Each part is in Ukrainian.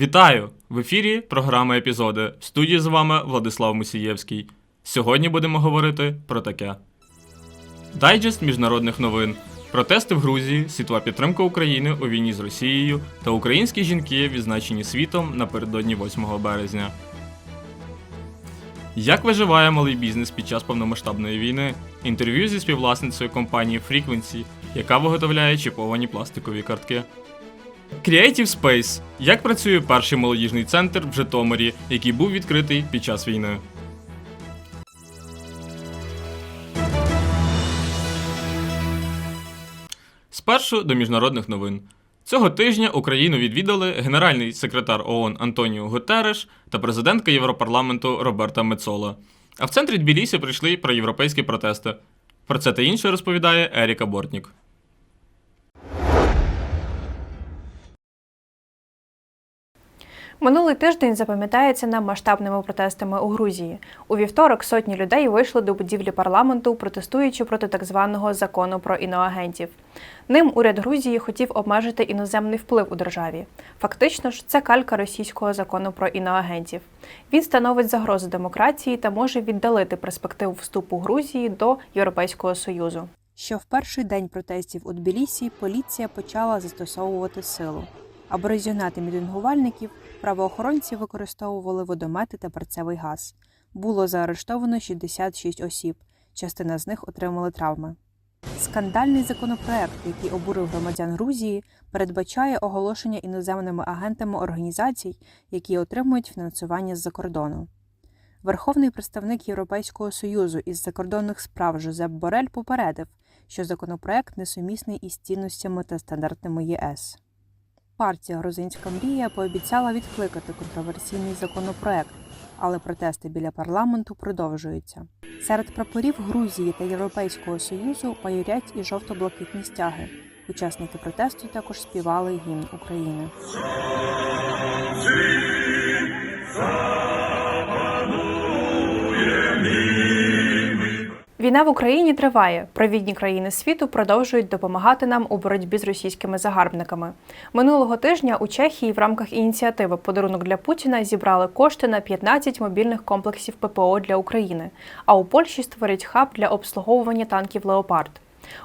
Вітаю! В ефірі програма епізоди. В студії з вами Владислав Мусієвський. Сьогодні будемо говорити про таке: Дайджест міжнародних новин. Протести в Грузії, світова підтримка України у війні з Росією та українські жінки, відзначені світом напередодні 8 березня. Як виживає малий бізнес під час повномасштабної війни? Інтерв'ю зі співвласницею компанії Frequency, яка виготовляє чіповані пластикові картки. Creative Space. Як працює перший молодіжний центр в Житомирі, який був відкритий під час війни? Спершу до міжнародних новин. Цього тижня Україну відвідали генеральний секретар ООН Антоніо Гутереш та президентка Європарламенту Роберта Мецола. А в центрі Тбілісі прийшли проєвропейські протести. Про це та інше розповідає Еріка Бортнік. Минулий тиждень запам'ятається нам масштабними протестами у Грузії. У вівторок сотні людей вийшли до будівлі парламенту, протестуючи проти так званого закону про іноагентів. Ним уряд Грузії хотів обмежити іноземний вплив у державі. Фактично ж, це калька російського закону про іноагентів. Він становить загрозу демократії та може віддалити перспективу вступу Грузії до Європейського союзу. що в перший день протестів у Тбілісі поліція почала застосовувати силу. Аби розігнати мітингувальників, правоохоронці використовували водомети та перцевий газ. Було заарештовано 66 осіб, частина з них отримали травми. Скандальний законопроект, який обурив громадян Грузії, передбачає оголошення іноземними агентами організацій, які отримують фінансування з-за кордону. Верховний представник Європейського союзу із закордонних справ Жозеп Борель попередив, що законопроект несумісний із цінностями та стандартами ЄС. Партія Грузинська мрія пообіцяла відкликати контроверсійний законопроект, але протести біля парламенту продовжуються. Серед прапорів Грузії та Європейського союзу майорять і жовто-блакитні стяги. Учасники протесту також співали гімн України. Війна в Україні триває. Провідні країни світу продовжують допомагати нам у боротьбі з російськими загарбниками. Минулого тижня у Чехії в рамках ініціативи Подарунок для Путіна зібрали кошти на 15 мобільних комплексів ППО для України. А у Польщі створять хаб для обслуговування танків Леопард.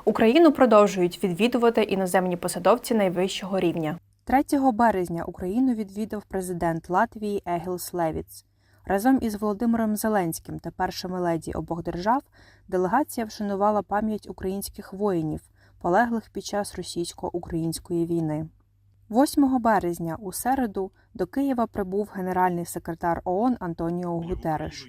Україну продовжують відвідувати іноземні посадовці найвищого рівня. 3 березня Україну відвідав президент Латвії Егілс Левіц. Разом із Володимиром Зеленським та першими леді обох держав делегація вшанувала пам'ять українських воїнів, полеглих під час російсько-української війни. 8 березня у середу до Києва прибув генеральний секретар ООН Антоніо Гутереш.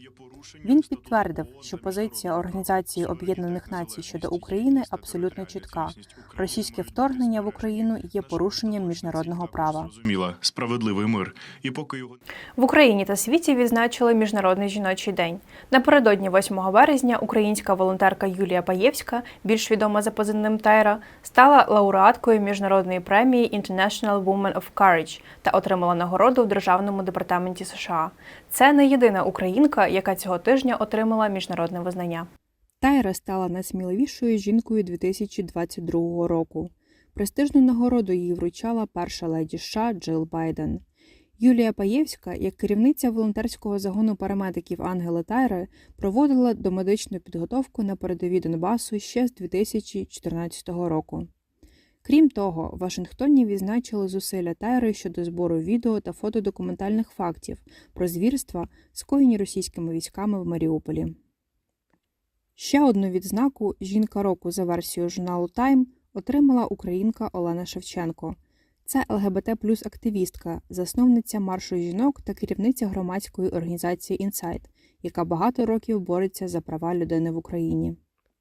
Він підтвердив, що позиція Організації Об'єднаних Націй щодо України абсолютно чітка. Російське вторгнення в Україну є порушенням міжнародного права. Зрозуміла справедливий мир. І поки його В Україні та світі відзначили Міжнародний жіночий день. Напередодні 8 березня українська волонтерка Юлія Паєвська, більш відома за позивним Тайра, стала лауреаткою міжнародної премії International Woman of Courage та отримала нагороду в Державному департаменті США. Це не єдина українка, яка цього тижня отримала міжнародне визнання. Тайра стала найсміливішою жінкою 2022 року. Престижну нагороду їй вручала перша леді США Джил Байден. Юлія Паєвська, як керівниця волонтерського загону парамедиків Ангели Тайри, проводила домедичну підготовку на передовій Донбасу ще з 2014 року. Крім того, в Вашингтоні відзначили зусилля Тайри щодо збору відео та фотодокументальних фактів про звірства, скоєні російськими військами в Маріуполі. Ще одну відзнаку жінка року за версією журналу Time отримала українка Олена Шевченко. Це ЛГБТ плюс активістка, засновниця маршу жінок та керівниця громадської організації Інсайт, яка багато років бореться за права людини в Україні.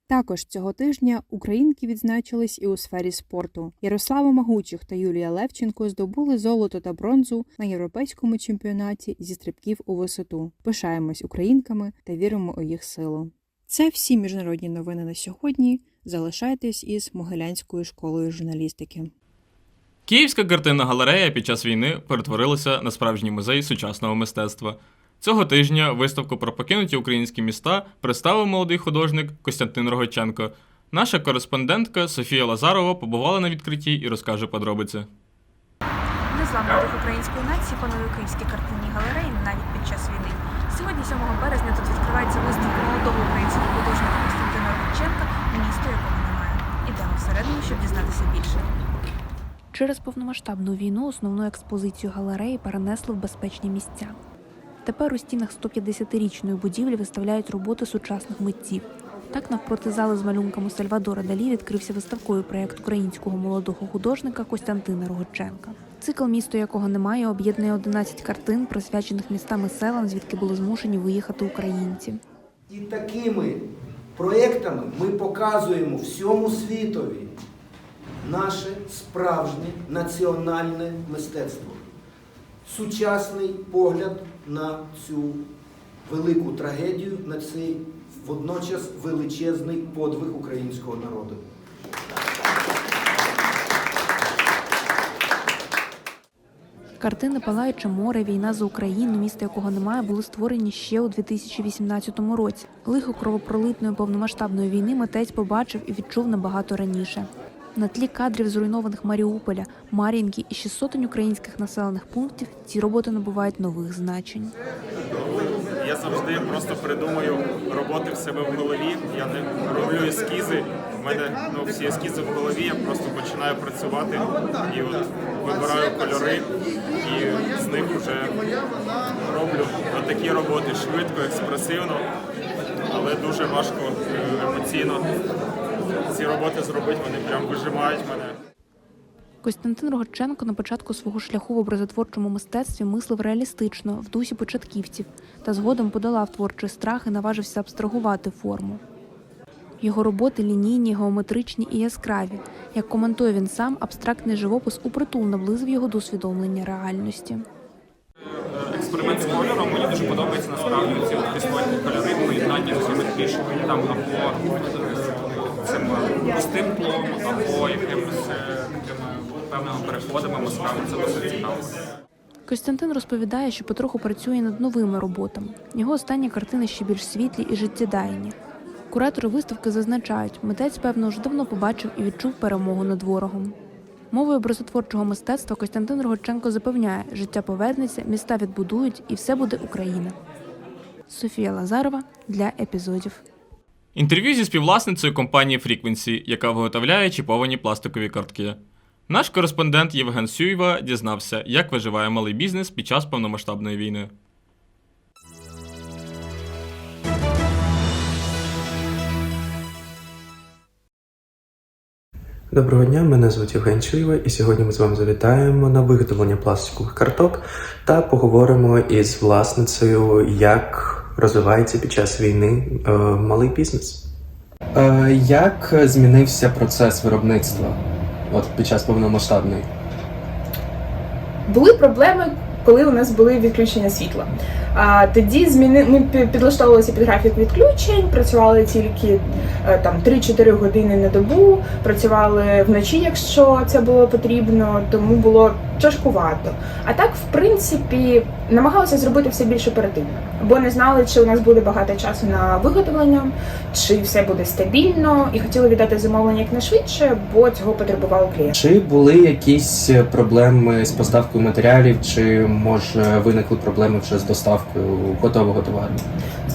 Також цього тижня українки відзначились і у сфері спорту. Ярослава Магучих та Юлія Левченко здобули золото та бронзу на європейському чемпіонаті зі стрибків у висоту. Пишаємось українками та віримо у їх силу. Це всі міжнародні новини на сьогодні. Залишайтесь із Могилянською школою журналістики. Київська картинна галерея під час війни перетворилася на справжній музей сучасного мистецтва. Цього тижня виставку про покинуті українські міста представив молодий художник Костянтин Рогоченко. Наша кореспондентка Софія Лазарова побувала на відкритті і розкаже подробиці. Нас незламний дух української нації панує у Київській картинній галереї навіть під час війни. Сьогодні, 7 березня, тут відкривається виставка молодого українського художника Костянтина Рудченка місто якого немає. Ідемо всередину, щоб дізнатися більше. Через повномасштабну війну основну експозицію галереї перенесли в безпечні місця. Тепер у стінах 150-річної будівлі виставляють роботи сучасних митців. Так, навпроти зали з малюнками Сальвадора Далі відкрився виставковий проєкт українського молодого художника Костянтина Рогоченка. Цикл місто якого немає об'єднує 11 картин, присвячених містам і селам, звідки були змушені виїхати українці. І такими проєктами ми показуємо всьому світові наше справжнє національне мистецтво, сучасний погляд на цю велику трагедію, на цей водночас величезний подвиг українського народу. Картини Палаюче море, війна за Україну, місто якого немає, були створені ще у 2018 році. Лихо кровопролитної повномасштабної війни митець побачив і відчув набагато раніше. На тлі кадрів зруйнованих Маріуполя, Мар'їнки і ще сотень українських населених пунктів ці роботи набувають нових значень. Я завжди просто придумаю роботи в себе в голові. Я не роблю ескізи. У мене ну, всі ескізи в голові, я просто починаю працювати і от вибираю кольори і з них вже роблю такі роботи швидко, експресивно, але дуже важко е, емоційно. Ці роботи зробити, вони прям вижимають мене. Костянтин Рогаченко на початку свого шляху в образотворчому мистецтві мислив реалістично, в дусі початківців, та згодом подолав творчий страх і наважився абстрагувати форму. Його роботи лінійні, геометричні і яскраві. Як коментує він сам, абстрактний живопис упритул наблизив його до усвідомлення реальності. експеримент з кольором. Мені дуже подобається насправді ці от кольори, поєднання з більш там або цим простим тлом, або якимось е, такими певними переходами. Насправді це досить цікаво. Костянтин розповідає, що потроху працює над новими роботами. Його останні картини ще більш світлі і життєдайні. Куратори виставки зазначають, митець, певно, вже давно побачив і відчув перемогу над ворогом. Мовою образотворчого мистецтва Костянтин Рогоченко запевняє, життя повернеться, міста відбудують і все буде Україна. Софія Лазарова для епізодів. Інтерв'ю зі співвласницею компанії Frequency, яка виготовляє чіповані пластикові картки. Наш кореспондент Євген Сюєва дізнався, як виживає малий бізнес під час повномасштабної війни. Доброго дня, мене звуть Євген Чуєва, і сьогодні ми з вами завітаємо на виготовлення пластикових карток та поговоримо із власницею, як розвивається під час війни е, малий бізнес. Е, як змінився процес виробництва от під час повномасштабної? Були проблеми, коли у нас були відключення світла. А тоді зміни ми пі- підлаштовувалися під графік відключень, працювали тільки е, там 3-4 години на добу, працювали вночі, якщо це було потрібно, тому було тяжкувато. А так, в принципі, намагалися зробити все більш оперативно, бо не знали, чи у нас буде багато часу на виготовлення, чи все буде стабільно, і хотіли віддати замовлення якнайшвидше, бо цього потребував клієнт. Чи були якісь проблеми з поставкою матеріалів, чи може виникли проблеми вже з доставкою готового товару?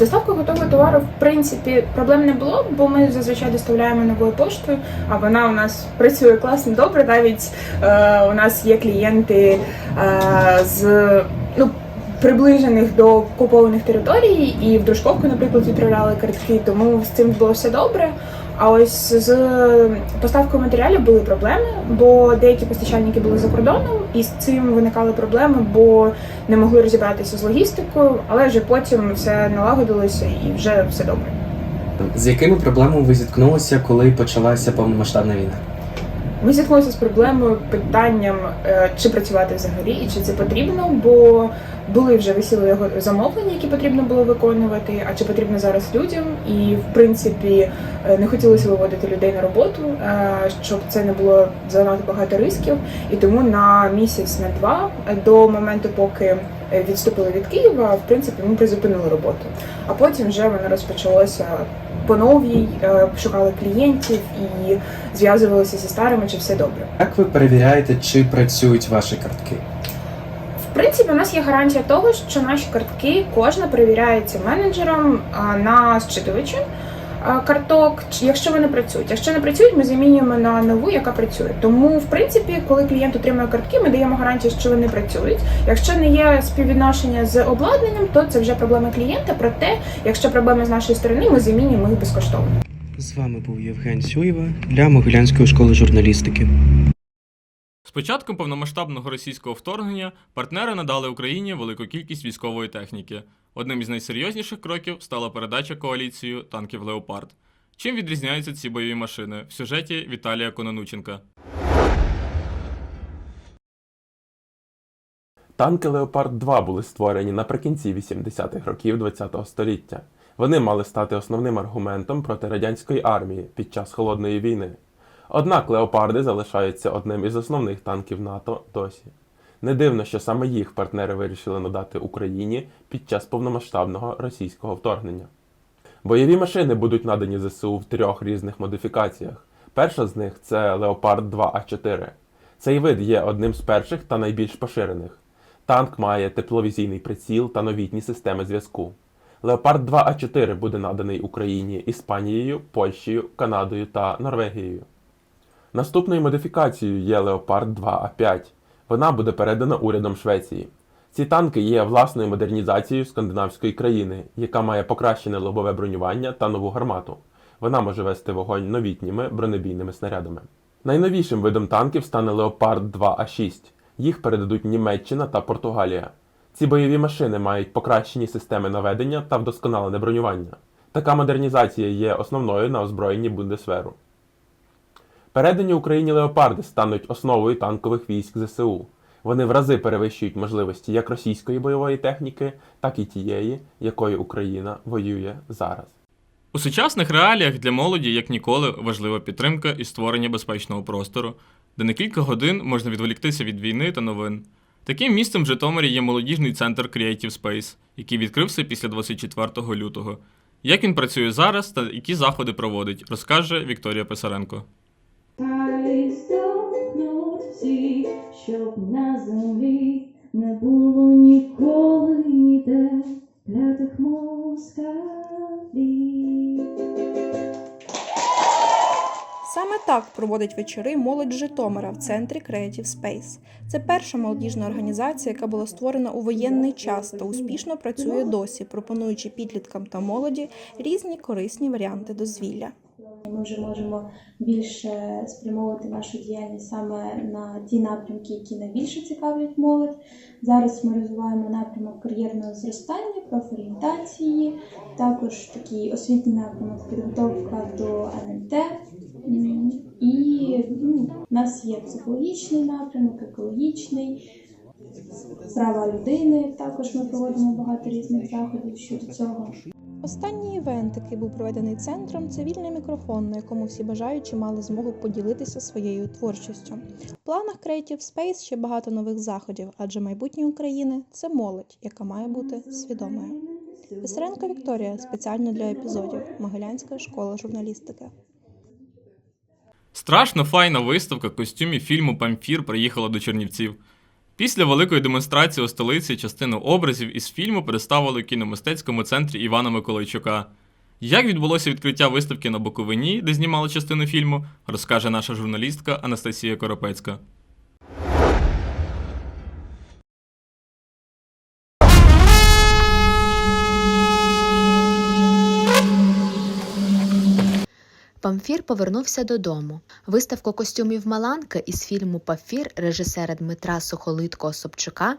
Доставкою готового товару, в принципі, проблем не було, бо ми зазвичай доставляємо новою поштою, а вона у нас працює класно добре. Навіть е, у нас є клієнти е, з ну. Приближених до окупованих територій, і в Дружковку, наприклад, відправляли картки, тому з цим було все добре. А ось з поставкою матеріалів були проблеми, бо деякі постачальники були за кордоном, і з цим виникали проблеми, бо не могли розібратися з логістикою, але вже потім все налагодилося і вже все добре. З якими проблемами ви зіткнулися, коли почалася повномасштабна війна? Ми зіткнулися з проблемою питанням, е, чи працювати взагалі і чи це потрібно, бо були вже висіли його замовлення, які потрібно було виконувати. А чи потрібно зараз людям? І в принципі е, не хотілося виводити людей на роботу, е, щоб це не було занадто багато ризиків. І тому на місяць, на два до моменту, поки відступили від Києва, в принципі, ми призупинили роботу. А потім вже воно розпочалося по новій, е, шукали клієнтів і зв'язувалися зі старими, чи все добре. Як ви перевіряєте, чи працюють ваші картки? В принципі, у нас є гарантія того, що наші картки кожна перевіряється менеджером на зчитувачі а, карток, якщо вони працюють. Якщо не працюють, ми замінюємо на нову, яка працює. Тому, в принципі, коли клієнт отримує картки, ми даємо гарантію, що вони працюють. Якщо не є співвідношення з обладнанням, то це вже проблеми клієнта. Проте, якщо проблеми з нашої сторони, ми замінюємо їх безкоштовно. З вами був Євген Сюєва для Могилянської школи журналістики. З початком повномасштабного російського вторгнення партнери надали Україні велику кількість військової техніки. Одним із найсерйозніших кроків стала передача коаліцією танків Леопард. Чим відрізняються ці бойові машини в сюжеті Віталія Кононученка. Танки Леопард 2 були створені наприкінці 80-х років ХХ століття. Вони мали стати основним аргументом проти радянської армії під час холодної війни. Однак леопарди залишаються одним із основних танків НАТО досі. Не дивно, що саме їх партнери вирішили надати Україні під час повномасштабного російського вторгнення. Бойові машини будуть надані ЗСУ в трьох різних модифікаціях. Перша з них це Леопард 2А4. Цей вид є одним з перших та найбільш поширених. Танк має тепловізійний приціл та новітні системи зв'язку. Леопард 2А4 буде наданий Україні Іспанією, Польщею, Канадою та Норвегією. Наступною модифікацією є Леопард 2А5. Вона буде передана урядом Швеції. Ці танки є власною модернізацією скандинавської країни, яка має покращене лобове бронювання та нову гармату. Вона може вести вогонь новітніми бронебійними снарядами. Найновішим видом танків стане Леопард 2А6. Їх передадуть Німеччина та Португалія. Ці бойові машини мають покращені системи наведення та вдосконалене бронювання. Така модернізація є основною на озброєнні Бундесверу. Передані Україні леопарди стануть основою танкових військ ЗСУ. Вони в рази перевищують можливості як російської бойової техніки, так і тієї, якою Україна воює зараз. У сучасних реаліях для молоді, як ніколи, важлива підтримка і створення безпечного простору, де на кілька годин можна відволіктися від війни та новин. Таким місцем в Житомирі є молодіжний центр Creative Space, який відкрився після 24 лютого. Як він працює зараз та які заходи проводить, розкаже Вікторія Писаренко. Хай здохнуть всі, щоб на землі не було ніколи ніде клятих москалів. Саме так проводить вечори молодь Житомира в центрі Creative Space. Це перша молодіжна організація, яка була створена у воєнний час та успішно працює досі, пропонуючи підліткам та молоді різні корисні варіанти дозвілля. Ми вже можемо більше спрямовувати нашу діяльність саме на ті напрямки, які найбільше цікавлять молодь. Зараз ми розвиваємо напрямок кар'єрного зростання, профорієнтації, також такий освітній напрямок підготовка до НМТ. І ну, у нас є психологічний напрямок, екологічний, права людини. Також ми проводимо багато різних заходів щодо цього. Останній івент, який був проведений центром, це вільний мікрофон, на якому всі бажаючі мали змогу поділитися своєю творчістю. В планах Creative Space ще багато нових заходів, адже майбутнє України це молодь, яка має бути свідомою. Писаренко Вікторія спеціально для епізодів Могилянська школа журналістики. Страшно файна виставка костюмів фільму Памфір приїхала до Чернівців. Після великої демонстрації у столиці частину образів із фільму представили у кіномистецькому центрі Івана Миколайчука. Як відбулося відкриття виставки на Буковині, де знімали частину фільму, розкаже наша журналістка Анастасія Коропецька. Памфір повернувся додому. Виставку костюмів Маланки із фільму Памфір режисера Дмитра Сухолитко Собчука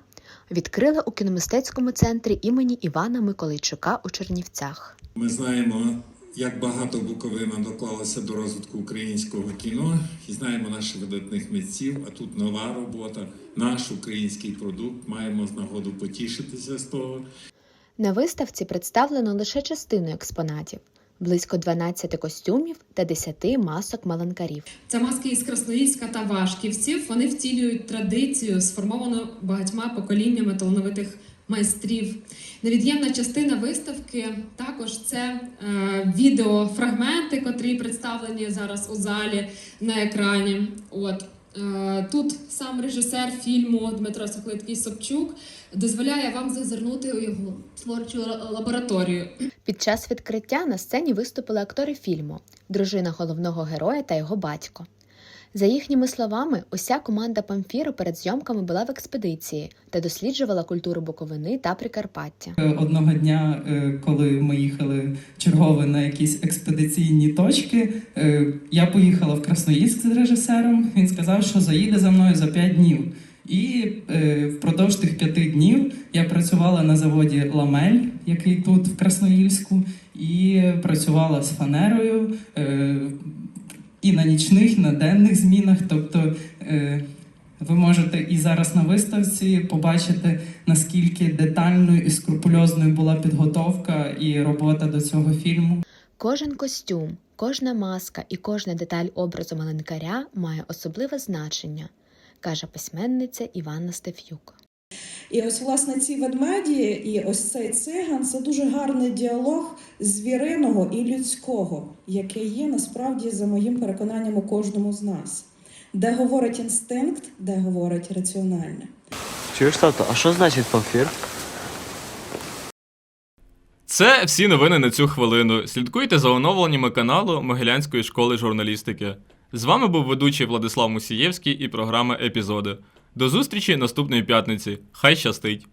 відкрили у кіномистецькому центрі імені Івана Миколайчука у Чернівцях. Ми знаємо, як багато Буковина доклалася до розвитку українського кіно, і знаємо наших видатних митців. А тут нова робота, наш український продукт. Маємо нагоду потішитися з того. На виставці представлено лише частину експонатів близько 12 костюмів та 10 масок маланкарів. Це маски із Красноїльська та Вашківців. Вони втілюють традицію, сформовану багатьма поколіннями талановитих майстрів. Невід'ємна частина виставки також це е, відеофрагменти, котрі представлені зараз у залі на екрані. От Тут сам режисер фільму Дмитро Соклиткий Собчук дозволяє вам зазирнути у його творчу лабораторію. Під час відкриття на сцені виступили актори фільму, дружина головного героя та його батько. За їхніми словами, уся команда Памфіру перед зйомками була в експедиції та досліджувала культуру Буковини та Прикарпаття. Одного дня, е, коли ми їхали чергове на якісь експедиційні точки, е, я поїхала в Красноїльськ з режисером. Він сказав, що заїде за мною за 5 днів. І е, впродовж тих п'яти днів я працювала на заводі Ламель, який тут в Красноїльську, і працювала з фанерою е, і на нічних, на денних змінах. Тобто е, ви можете і зараз на виставці побачити, наскільки детальною і скрупульозною була підготовка і робота до цього фільму. Кожен костюм, кожна маска і кожна деталь образу маленькаря має особливе значення, каже письменниця Іванна Стефюк. І ось власне ці ведмеді і ось цей циган це дуже гарний діалог звіриного і людського, яке є насправді за моїм переконанням у кожному з нас, де говорить інстинкт, де говорить раціональне. Чуєш, тато, а що значить памфір? Це всі новини на цю хвилину. Слідкуйте за оновленнями каналу Могилянської школи журналістики. З вами був ведучий Владислав Мусієвський і програма Епізоди. До зустрічі наступної п'ятниці. Хай щастить!